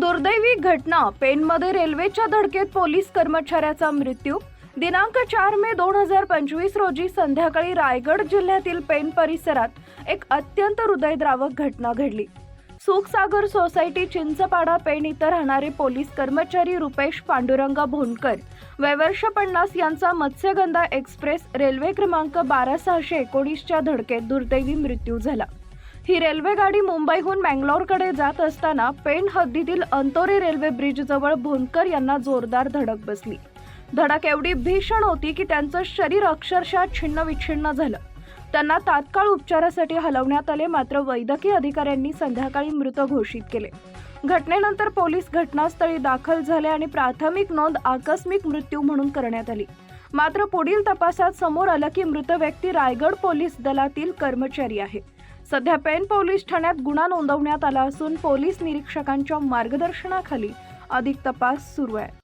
दुर्दैवी घटना. पेनमध्ये रेल्वेच्या धडकेत पोलीस कर्मचाऱ्याचा मृत्यू. दिनांक चार मे दोन हजार पंचवीस रोजी संध्याकाळी रायगड जिल्ह्यातील पेन परिसरात एक अत्यंत हृदयद्रावक घटना घडली. सुखसागर सोसायटी चिंचपाडा पेन इथं राहणारे पोलीस कर्मचारी रुपेश पांडुरंग भोंडकर वैवर्ष पन्नास यांचा मत्स्यगंधा एक्सप्रेस रेल्वे क्रमांक बारा सहाशे एकोणीसच्या धडकेत दुर्दैवी मृत्यू झाला. ही रेल्वे गाडी मुंबईहून मँगलोरकडे जात असताना पेण हद्दीतील अंतोरी रेल्वे ब्रिजजवळ भोनकर यांना जोरदार धडक बसली. धडक एवढी भीषण होती की त्यांचं शरीर अक्षरशः छिन्नविच्छिन्न झालं. त्यांना तात्काळ उपचारासाठी हलवण्यात आले मात्र वैद्यकीय अधिकाऱ्यांनी संध्याकाळी मृत घोषित केले. घटनेनंतर पोलीस घटनास्थळी दाखल झाले आणि प्राथमिक नोंद आकस्मिक मृत्यू म्हणून करण्यात आली. मात्र पुढील तपासात समोर आलं की मृत व्यक्ती रायगड पोलीस दलातील कर्मचारी आहे. सध्या पेन पोलीस ठाण्यात गुन्हा नोंदवण्यात आला असून पोलीस निरीक्षकांच्या मार्गदर्शनाखाली अधिक तपास सुरू आहे.